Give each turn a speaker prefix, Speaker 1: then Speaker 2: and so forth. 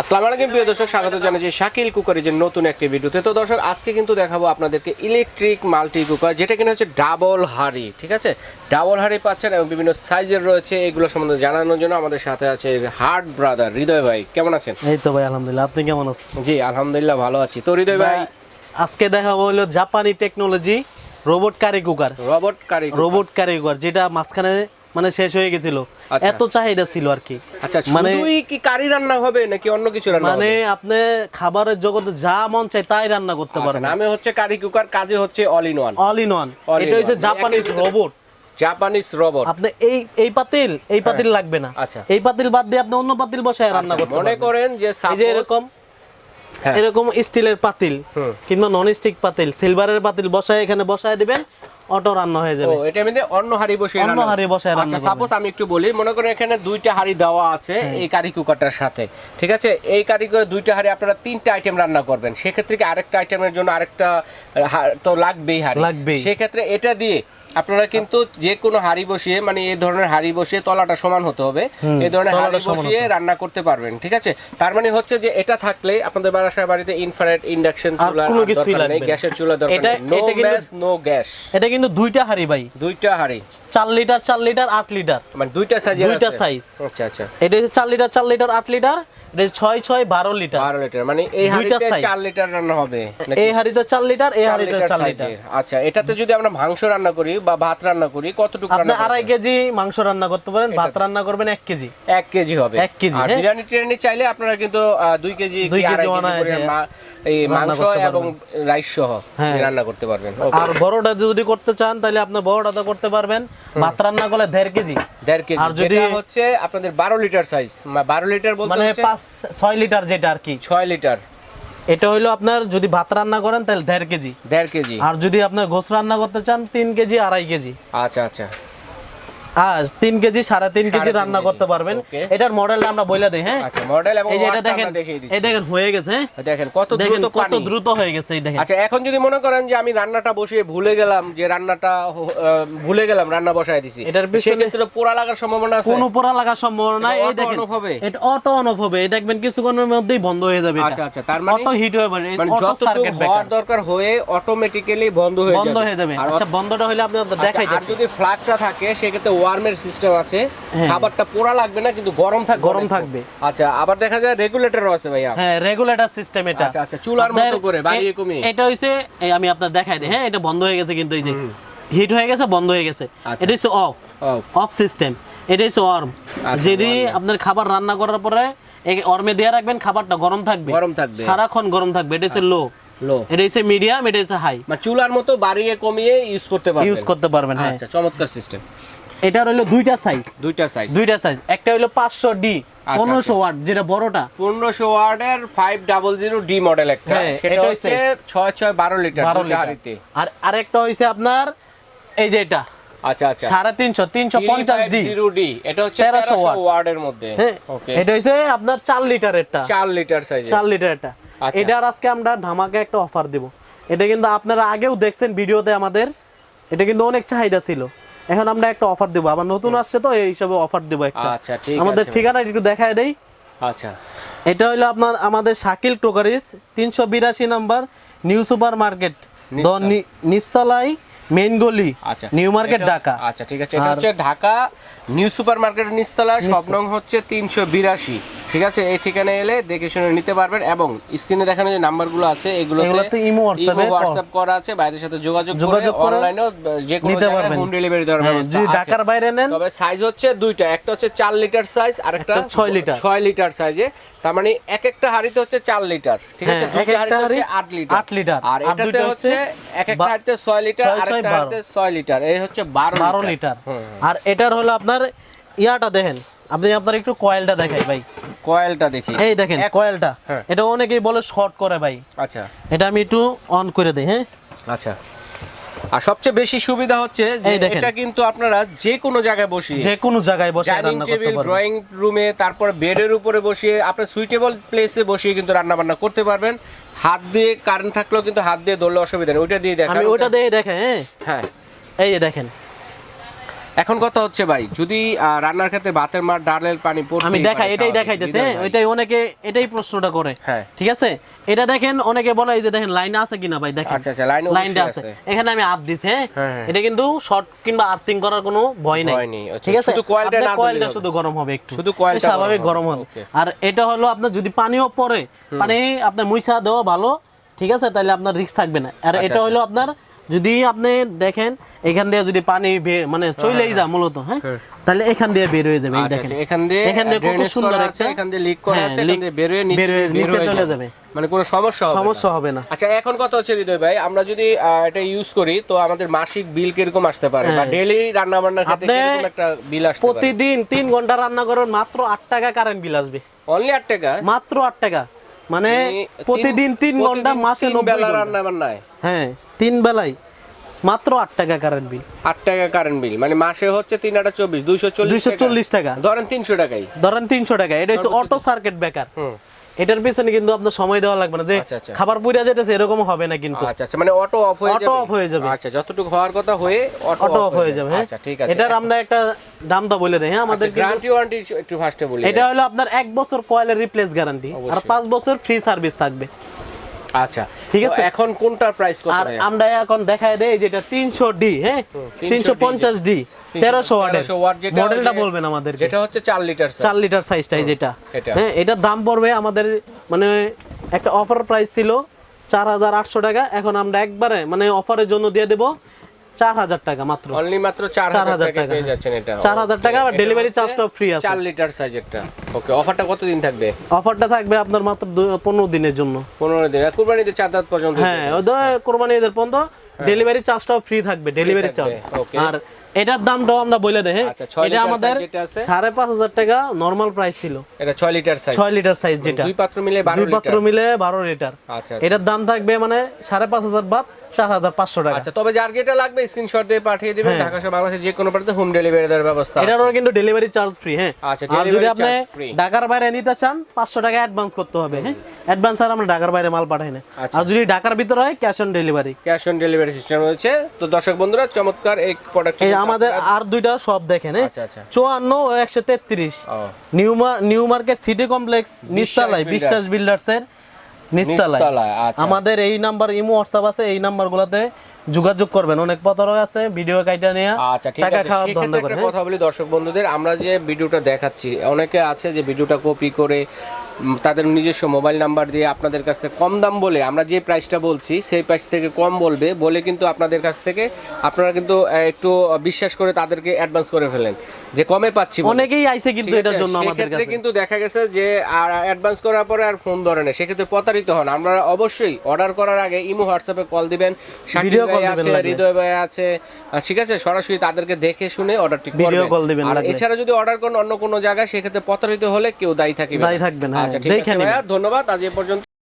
Speaker 1: আসসালামু আলাইকুম প্রিয় দর্শক স্বাগত জানাচ্ছি শাকিল কুকারের নতুন একটি ভিডিওতে। তো দর্শক আজকে কিন্তু দেখাবো আপনাদেরকে ইলেকট্রিক মাল্টি কুকার যেটা কিনা হচ্ছে ডাবল হাড়ি ঠিক আছে? ডাবল হাড়ি পাচ্ছেন এবং বিভিন্ন সাইজের রয়েছে এগুলো সম্বন্ধে জানানোর জন্য আমাদের সাথে আছে হার্ট ব্রাদার হৃদয় ভাই কেমন আছেন?
Speaker 2: এই তো ভাই আলহামদুলিল্লাহ আপনি কেমন আছেন?
Speaker 1: জি আলহামদুলিল্লাহ ভালো আছি। তো হৃদয় ভাই?
Speaker 2: আজকে দেখাবো হলো জাপানি technology robot curry cooker.
Speaker 1: Robot curry
Speaker 2: robot curry cooker যেটা মাঝখানে মানে শেষ হয়ে গেছিল।
Speaker 1: আচ্ছা।
Speaker 2: এত চাহিদা ছিল আর কি।
Speaker 1: আচ্ছা
Speaker 2: মানে
Speaker 1: কি কারি রান্না হবে নাকি অন্য কিছু রান্না
Speaker 2: মানে আপনি খাবারের জগতে যা মন চাই তাই রান্না করতে
Speaker 1: আচ্ছা,
Speaker 2: পারবেন।
Speaker 1: নামে হচ্ছে কারি কুকার কাজে হচ্ছে all in one
Speaker 2: all in one এটা হচ্ছে জাপানিজ রোবট
Speaker 1: জাপানিজ রবট
Speaker 2: আপনি এই এই পাতিল এই পাতিল লাগবে না।
Speaker 1: আচ্ছা।
Speaker 2: এই পাতিল বাদ দিয়ে আপনি অন্য পাতিল বসায় রান্না করতে
Speaker 1: মনে করেন যে
Speaker 2: এই যে এরকম
Speaker 1: হ্যাঁ।
Speaker 2: এরকম স্টিলের পাতিল কিংবা নন স্টিক পাতিল সিলভারের পাতিল বসায় এখানে বসায় দিবেন। অটো রান্না হয়ে যাবে।
Speaker 1: এটা অন্য হাড়ি বসে
Speaker 2: অন্য হাড়ি বসে রান্না
Speaker 1: আচ্ছা সাপোজ আমি একটু বলি মনে করেন এখানে দুইটা হাড়ি দেওয়া আছে
Speaker 2: হ্যাঁ।
Speaker 1: এই কারি কুকারটার সাথে ঠিক আছে? এই কারি কুকার দুইটা হাড়ি আপনারা তিনটা আইটেম রান্না করবেন। সেক্ষেত্রে কি আরেকটা আইটেমের জন্য আরেকটা তো লাগবেই হাড়ি।
Speaker 2: লাগবে
Speaker 1: সেক্ষেত্রে এটা দিয়ে আপনারা কিন্তু যে কোনো হাড়ি বসিয়ে মানে এই ধরনের হাড়ি বসিয়ে তলাটা সমান হতে হবে। এই ধরনের হাড়ি বসিয়ে রান্না করতে পারবেন ঠিক আছে? তার মানে হচ্ছে যে এটা থাকলে আপনাদের বাসায় বাড়িতে ইনফ্রারেড ইন্ডাকশন চুলা দরকার নেই গ্যাসের চুলা দরকার
Speaker 2: এটা-
Speaker 1: নেই। নো
Speaker 2: এটা কিন্তু-
Speaker 1: গ্যাস নো গ্যাস
Speaker 2: এটা কিন্তু দুইটা হাঁড়ি ভাই।
Speaker 1: দুইটা হাড়ি।
Speaker 2: চার লিটার চার লিটার আট লিটার।
Speaker 1: মানে দুইটা সাইজের
Speaker 2: দুইটা সাইজ
Speaker 1: আচ্ছা আচ্ছা।
Speaker 2: এটা হচ্ছে চার লিটার চার লিটার আট লিটার। এটা হচ্ছে ছয় ছয় বারো লিটার।
Speaker 1: বারো লিটার মানে এই হাঁড়িতে চার লিটার রান্না হবে
Speaker 2: এই হাঁড়িতে চার লিটার এই
Speaker 1: চার
Speaker 2: হাঁড়িতে চার লিটার।
Speaker 1: আচ্ছা এটাতে যদি আমরা মাংস রান্না করি বা ভাত রান্না করি কতটুকু
Speaker 2: আপনি আড়াই কেজি মাংস রান্না করতে পারেন ভাত রান্না করবেন এক কেজি।
Speaker 1: এক কেজি হবে।
Speaker 2: এক কেজি,
Speaker 1: আর
Speaker 2: হ্যাঁ।
Speaker 1: বিরিয়ানি টিরিয়ানি চাইলে আপনারা কিন্তু দুই কেজি
Speaker 2: দুই কেজি
Speaker 1: এই মাংস এবং রাইস সহ
Speaker 2: হ্যাঁ।
Speaker 1: রান্না করতে পারবেন.
Speaker 2: আর বড়টা যদি করতে চান তাহলে আপনি বড়টা তো করতে পারবেন। ভাত রান্না করলে দেড় কেজি।
Speaker 1: দেড় কেজি।
Speaker 2: আর যদি-
Speaker 1: হচ্ছে আপনাদের বারো লিটার সাইজ বারো লিটার বলতে
Speaker 2: মানে পাঁচ ছয় লিটার যেটা আর কি।
Speaker 1: ছয় লিটার।
Speaker 2: এটা হইল আপনার যদি ভাত রান্না করেন তাহলে দেড় কেজি।
Speaker 1: দেড় কেজি।
Speaker 2: আর যদি আপনার গোস রান্না করতে চান তিন কেজি আড়াই কেজি।
Speaker 1: আচ্ছা আচ্ছা।
Speaker 2: আর তিন কেজি সাড়ে তিন কেজি রান্না করতে পারবেন। এটার মডেলটা আমরা বলে দিই হ্যাঁ?
Speaker 1: আচ্ছা মডেল এবং
Speaker 2: এটা দেখেন এই দেখেন হয়ে গেছে হ্যাঁ?
Speaker 1: দেখেন কত দ্রুত
Speaker 2: কত দ্রুত হয়ে গেছে এই দেখেন।
Speaker 1: আচ্ছা এখন যদি মনে করেন যে আমি রান্নাটা বসিয়ে ভুলে গেলাম যে রান্নাটা ভুলে গেলাম রান্না বসায় দিছি
Speaker 2: এটার
Speaker 1: সেক্ষেত্রে পোড়া লাগার সম্ভাবনা আছে?
Speaker 2: কোনো পোড়া লাগার সম্ভাবনা নাই এই দেখেন
Speaker 1: হবে?
Speaker 2: এটা অটো অন অফ হবে এই দেখবেন কিছুক্ষণের মধ্যেই বন্ধ হয়ে যাবে
Speaker 1: আচ্ছা আচ্ছা তার মানে
Speaker 2: অটো হিট হয়ে যাবে
Speaker 1: মানে যতটুকু হওয়ার দরকার হয়ে অটোমেটিক্যালি বন্ধ হয়ে
Speaker 2: বন্ধ হয়ে যাবে। আচ্ছা বন্ধটা হলে আপনি আপনার
Speaker 1: আচ্ছা,
Speaker 2: দেখাই
Speaker 1: আর যদি ফ্ল্যাগটা থাকে সেক্ষেত্রে ওয়ার্মের সিস্টেম আছে।
Speaker 2: হ্যাঁ।
Speaker 1: খাবারটা পোড়া লাগবে না কিন্তু গরম থাকবে
Speaker 2: গরম থাকবে।
Speaker 1: আচ্ছা আবার দেখা যায় রেগুলেটরও আছে ভাইয়া।
Speaker 2: হ্যাঁ রেগুলেটর সিস্টেম এটা।
Speaker 1: আচ্ছা, আচ্ছা, চুলার মতো করে, বাড়িয়ে
Speaker 2: এ-
Speaker 1: কমিয়ে।
Speaker 2: এটা হইছে এই আমি আপনার দেখাই দিই। হ্যাঁ এটা বন্ধ হয়ে গেছে কিন্তু এই যে হিট হয়ে গেছে বন্ধ হয়ে গেছে।
Speaker 1: আচ্ছা।
Speaker 2: এটা হচ্ছে অফ অফ সিস্টেম এটা হচ্ছে ওয়ার্ম
Speaker 1: আচ্ছা,
Speaker 2: যদি আপনার খাবার রান্না করার পরে ওয়ার্মে দিয়ে রাখবেন খাবারটা গরম থাকবে।
Speaker 1: গরম থাকবে।
Speaker 2: সারাক্ষণ গরম থাকবে। এটা হচ্ছে লো
Speaker 1: লো
Speaker 2: এটা হচ্ছে মিডিয়াম এটা হচ্ছে হাই
Speaker 1: মানে চুলার মতো বাড়িয়ে কমিয়ে ইউজ করতে পারবেন।
Speaker 2: ইউজ করতে পারবেন হ্যাঁ।
Speaker 1: আচ্ছা চমৎকার সিস্টেম
Speaker 2: এটা হলো দুইটা সাইজ
Speaker 1: দুইটা সাইজ
Speaker 2: দুইটা সাইজ একটা হলো পাঁচশো ডি
Speaker 1: আচ্ছা,
Speaker 2: পনেরোশো ওয়াট যেটা বড়টা।
Speaker 1: পনেরোশো ওয়ার্ডের five double zero D model একটা।
Speaker 2: হ্যাঁ,
Speaker 1: সেটা হচ্ছে ছয় ছয় বারো লিটার দুইটা
Speaker 2: আর আরেকটা হইছে আপনার এই যে এটা।
Speaker 1: আচ্ছা আচ্ছা।
Speaker 2: সাড়ে তিনশো তিনশো পঞ্চাশ ডি
Speaker 1: জিরো ডি এটা হচ্ছে
Speaker 2: 1300
Speaker 1: তেরোশো
Speaker 2: ওয়াট।
Speaker 1: ওয়ার্ডের মধ্যে।
Speaker 2: হ্যাঁ
Speaker 1: ওকে
Speaker 2: এটা হইছে আপনার চার লিটারেরটা
Speaker 1: চার লিটার সাইজ
Speaker 2: চার লিটারেরটা
Speaker 1: আচ্ছা।
Speaker 2: এটার আজকে আমরা ধামাকে একটা অফার দিব। এটা কিন্তু আপনারা আগেও দেখছেন ভিডিওতে আমাদের। এটা কিন্তু অনেক চাহিদা ছিল। এখন আমরা একটা অফার দেবো। আবার নতুন আসছে তো এই হিসাবে অফার দেবো একটা।
Speaker 1: আচ্ছা ঠিক
Speaker 2: আমাদের ঠিকানা একটু দেখায় দেই।
Speaker 1: আচ্ছা।
Speaker 2: এটা হলো আপনার আমাদের শাকিল ক্রোকারিস তিনশো বিরাশি নাম্বার নিউ সুপার মার্কেট দ নি- নিচতলায় মেইন গলি
Speaker 1: আচ্ছা।
Speaker 2: New market Dhaka.
Speaker 1: আচ্ছা ঠিক আছে। এটা হচ্ছে ঢাকা নিউ সুপার মার্কেটের নিচতলা সব নং হচ্ছে তিনশো বিরাশি। ঠিক আছে এই ঠিকানায় এলে দেখে শুনে নিতে পারবেন এবং স্ক্রিনে দেখানো যে নাম্বারগুলো আছে এগুলো
Speaker 2: ইমো হোয়াটসঅ্যাপ
Speaker 1: করা। আছে বাইরের সাথে যোগাযোগ
Speaker 2: যোগাযোগ
Speaker 1: করে যে কোনো জায়গায় হোম ডেলিভারি দেওয়ার
Speaker 2: হ্যাঁ,
Speaker 1: ব্যবস্থা
Speaker 2: যদি ঢাকার বাইরে নেন
Speaker 1: তবে সাইজ হচ্ছে দুইটা একটা হচ্ছে চার লিটার সাইজ আর একটা
Speaker 2: একটা ছয় লিটার।
Speaker 1: ছয় লিটার সাইজে তার মানে এক একটা হাড়িতে হচ্ছে চার লিটার ঠিক আছে?
Speaker 2: হ্যাঁ,
Speaker 1: দুইটা হাঁড়িতে হচ্ছে
Speaker 2: হাঁড়ি
Speaker 1: আট লিটার
Speaker 2: আট লিটার।
Speaker 1: আর এটাতে হচ্ছে এক একটা হাঁড়িতে ছয় লিটার
Speaker 2: ছয়
Speaker 1: আর একটা। হাঁড়িতে ছয় লিটার এই হচ্ছে বারো
Speaker 2: বারো লিটার আর এটার হলো আপনার ইয়াটা দেখেন। আপনি আপনার একটু কয়েলটা দেখাই ভাই।
Speaker 1: কয়েলটা দেখি।
Speaker 2: এই দেখেন কয়েলটা
Speaker 1: হ্যাঁ।
Speaker 2: এটা অনেকেই বলে শর্ট করে ভাই।
Speaker 1: আচ্ছা।
Speaker 2: এটা আমি একটু অন করে দেই হ্যাঁ?
Speaker 1: আচ্ছা। আর সবচেয়ে বেশি সুবিধা হচ্ছে যে এটা কিন্তু আপনারা যে কোনো জায়গায় বসিয়ে
Speaker 2: যে কোনো জায়গায় বসে রান্না করতে পারবেন।
Speaker 1: ড্রয়িং রুমে তারপর বেডের উপরে বসিয়ে আপনার সুইটেবল প্লেসে বসিয়ে কিন্তু রান্না বান্না করতে পারবেন। হাত দিয়ে কারেন্ট থাকলেও কিন্তু হাত দিয়ে ধরলে অসুবিধা নেই। ওইটা দিয়ে দেখান।
Speaker 2: আমি ওটা দিয়ে দেখেন হ্যাঁ?
Speaker 1: হ্যাঁ।
Speaker 2: এই দেখেন
Speaker 1: এখন কথা হচ্ছে ভাই যদি রান্নার ক্ষেত্রে ভাতের মার ডালের পানি
Speaker 2: আমি দেখাই এটাই দেখাইতেছে ওইটাই অনেকে এটাই প্রশ্নটা করে
Speaker 1: হ্যাঁ।
Speaker 2: ঠিক আছে? এটা দেখেন অনেকে বলে এই যে দেখেন লাইনে আছে কিনা ভাই দেখেন।
Speaker 1: আচ্ছা আচ্ছা লাইন
Speaker 2: লাইনটা আছে। এখানে আমি আপ দিছি হ্যাঁ?
Speaker 1: হ্যাঁ।
Speaker 2: এটা কিন্তু শর্ট কিংবা আর্থিং করার কোনো ভয় নাই।
Speaker 1: আচ্ছা,
Speaker 2: ঠিক আছে?
Speaker 1: শুধু
Speaker 2: আপনার
Speaker 1: না হবে।
Speaker 2: শুধু গরম হবে একটু।
Speaker 1: শুধু coilটা
Speaker 2: স্বাভাবিক
Speaker 1: গরম হবে,
Speaker 2: আর এটা হলো আপনার যদি পানিও পড়ে পানি আপনার মুইসা দেওয়া ভালো ঠিক আছে? তাহলে আপনার রিস্ক থাকবে না। আর এটা হলো আপনার যদি আপনি দেখেন এখান দিয়ে যদি পানি মানে চলেই যায় মূলত হ্যাঁ? তাহলে এখান দিয়ে বের হয়ে যাবে
Speaker 1: আচ্ছা
Speaker 2: দেখেন।
Speaker 1: আচ্ছা এখান দিয়ে
Speaker 2: এখান দিয়ে কত সুন্দর
Speaker 1: আছে এখান দিয়ে লিক করা
Speaker 2: হ্যাঁ,
Speaker 1: আছে এখান দিয়ে বের হয়ে নিচে
Speaker 2: হয়ে- নিচে চলে যাবে।
Speaker 1: মানে কোনো সমস্যা হবে না।
Speaker 2: সমস্যা হবে না।
Speaker 1: আচ্ছা এখন কথা হচ্ছে হৃদয় ভাই আমরা যদি এটা ইউজ করি তো আমাদের মাসিক বিল কীরকম আসতে পারে? বা
Speaker 2: হ্যাঁ।
Speaker 1: ডেইলি রান্না বান্নার ক্ষেত্রে কীরকম একটা বিল আসতে পারে?
Speaker 2: প্রতিদিন তিন ঘণ্টা রান্না করেন মাত্র আট টাকা কারেন্ট বিল আসবে।
Speaker 1: অনলি আট টাকা?
Speaker 2: মাত্র আট টাকা। মানে প্রতিদিন তিন
Speaker 1: ঘণ্টা
Speaker 2: মাসে
Speaker 1: বেলা রান্না বান্নায়?
Speaker 2: হ্যাঁ তিন বেলায় মাত্র আট টাকা কারেন্ট বিল
Speaker 1: আট টাকা কারেন্ট বিল মানে মাসে হচ্ছে তিন আটা চব্বিশ দুইশো চল্লিশ
Speaker 2: দুইশো চল্লিশ টাকা।
Speaker 1: ধরেন তিনশো টাকাই।
Speaker 2: ধরেন তিনশো টাকা। এটা হচ্ছে অটো সার্কিট বেকার
Speaker 1: হুম।
Speaker 2: এটার পিছনে কিন্তু আপনার সময় দেওয়া লাগবে না যে
Speaker 1: আচ্ছা, আচ্ছা।
Speaker 2: খাবার পুড়া যেতেছে এরকম হবে না কিন্তু।
Speaker 1: আচ্ছা আচ্ছা মানে অটো অফ হয়ে যাবে।
Speaker 2: অটো অফ হয়ে যাবে।
Speaker 1: আচ্ছা যতটুকু হওয়ার কথা হয়ে অটো
Speaker 2: অফ হয়ে যাবে। হ্যাঁ?
Speaker 1: আচ্ছা ঠিক আছে।
Speaker 2: এটার আমরা একটা দাম তো বলে দেই হ্যাঁ? আমাদের
Speaker 1: গ্যারান্টি ওয়ারেন্টি একটু ফার্স্টে বলি
Speaker 2: এটা হলো আপনার এক বছর কয়েলের রিপ্লেস গ্যারান্টি আর
Speaker 1: অবশ্যই।
Speaker 2: পাঁচ বছর ফ্রি সার্ভিস থাকবে।
Speaker 1: আচ্ছা
Speaker 2: ঠিক আছে।
Speaker 1: এখন কোনটার প্রাইস কত
Speaker 2: আর আমরা এখন দেখায় দেই যেটা তিনশো ডি হ্যাঁ?
Speaker 1: 300D
Speaker 2: তিনশো পঞ্চাশ ডি তেরোশো ওয়াটের
Speaker 1: 1300 watt যেটা
Speaker 2: মডেলটা বলবেন আমাদের
Speaker 1: যেটা হচ্ছে চার লিটার
Speaker 2: 4 লিটার সাইজটাই যেটা। হ্যাঁ এটার দাম পড়বে আমাদের মানে একটা অফার প্রাইস ছিল চার হাজার আটশো টাকা। এখন আমরা একবারে মানে অফারের জন্য দিয়ে দেবো চার হাজার টাকা মাত্র।
Speaker 1: অনলি মাত্র চার হাজার টাকা
Speaker 2: টাকা।
Speaker 1: পেয়ে যাচ্ছেন এটা।
Speaker 2: 4000 টাকা আবার
Speaker 1: এটা
Speaker 2: delivery
Speaker 1: হচ্ছে
Speaker 2: charge টাও free আছে।
Speaker 1: চার লিটার সাইজ একটা। ওকে অফারটা কতদিন থাকবে?
Speaker 2: অফারটা থাকবে আপনার মাত্র পনেরো দিনের জন্য।
Speaker 1: পনেরো দিন। কুরবানিতে চার রাত পর্যন্ত
Speaker 2: হ্যাঁ কোরবানি ঈদের পর্যন্ত ডেলিভারি চার্জটাও ফ্রি থাকবে ডেলিভারি চার্জ আর এটার দামটাও আমরা বলে দেই হ্যাঁ।
Speaker 1: আচ্ছা,
Speaker 2: এটা আমাদের? সাড়ে পাঁচ হাজার টাকা নর্মাল প্রাইস ছিল।
Speaker 1: এটা ছয় লিটার সাইজ
Speaker 2: ছয় লিটার সাইজ যেটা।
Speaker 1: দুই পাত্র মিলে বারো
Speaker 2: দুই পাত্র মিলে বারো লিটার
Speaker 1: আচ্ছা।
Speaker 2: এটার দাম থাকবে মানে সাড়ে পাঁচ হাজার বাদ চার হাজার পাঁচশো টাকা।
Speaker 1: আচ্ছা তবে যার যেটা লাগবে স্ক্রিনশট দিয়ে পাঠিয়ে দিবেন
Speaker 2: হ্যাঁ।
Speaker 1: ঢাকা সহ বাংলাদেশের যে কোনো প্রান্তে হোম ডেলিভারি দেওয়ার ব্যবস্থা।
Speaker 2: এটারও কিন্তু ডেলিভারি চার্জ ফ্রি হ্যাঁ।
Speaker 1: আচ্ছা,
Speaker 2: আর যদি আপনি ঢাকার বাইরে নিতে চান পাঁচশো টাকা অ্যাডভান্স করতে হবে হ্যাঁ। অ্যাডভান্স আর আমরা ঢাকার বাইরে মাল পাঠাই না।
Speaker 1: আচ্ছা।
Speaker 2: আর যদি ঢাকার ভিতরে হয় cash on delivery
Speaker 1: cash on delivery system রয়েছে। তো দর্শক বন্ধুরা চমৎকার এই প্রোডাক্ট
Speaker 2: এই আমাদের আর দুইটা সব দেখেন হ্যাঁ।
Speaker 1: আচ্ছা আচ্ছা।
Speaker 2: চুয়ান্ন ও একশো তেত্রিশ।
Speaker 1: ও।
Speaker 2: New new market city complex নিস্তালায় Biswas builders এর। নিস্তালায়
Speaker 1: নিচতলায়, আচ্ছা।
Speaker 2: আমাদের এই নাম্বার ইমো হোয়াটসঅ্যাপ আছে এই নাম্বারগুলোতে যোগাযোগ করবেন। অনেক প্রতারক আছে ভিডিও কাইটা নিয়ে
Speaker 1: আচ্ছা ঠিক আছে। সেক্ষেত্রে? কথা বলি দর্শক বন্ধুদের আমরা যে ভিডিওটা দেখাচ্ছি অনেকে আছে যে ভিডিওটা কপি করে তাদের নিজস্ব মোবাইল নাম্বার দিয়ে আপনাদের কাছ থেকে কম দাম বলে আমরা যে প্রাইসটা বলছি সেই প্রাইস থেকে কম বলবে বলে কিন্তু আপনাদের কাছ থেকে আপনারা কিন্তু একটু বিশ্বাস করে তাদেরকে অ্যাডভান্স করে ফেলেন যে কমে পাচ্ছি
Speaker 2: অনেকেই আইছে কিন্তু এটার জন্য আমাদের কাছে।
Speaker 1: কিন্তু দেখা গেছে যে আর অ্যাডভান্স করার পরে আর ফোন ধরে না সেক্ষেত্রে প্রতারিত হন। আমরা অবশ্যই অর্ডার করার আগে ইমো হোয়াটসঅ্যাপে কল দিবেন ভিডিও
Speaker 2: দিবেন
Speaker 1: আছে। হৃদয় ভাই আছে ঠিক আছে? সরাসরি তাদেরকে দেখে শুনে অর্ডারটি করবেন।
Speaker 2: call দিবেন
Speaker 1: আর এছাড়া যদি অর্ডার করেন অন্য কোনো জায়গায় সেক্ষেত্রে প্রতারিত হলে কেউ দায়ী থাকবে
Speaker 2: দায়ী থাকবেন, হ্যাঁ,
Speaker 1: আচ্ছা ঠিক আছে ভাইয়া ধন্যবাদ। আজ এ পর্যন্ত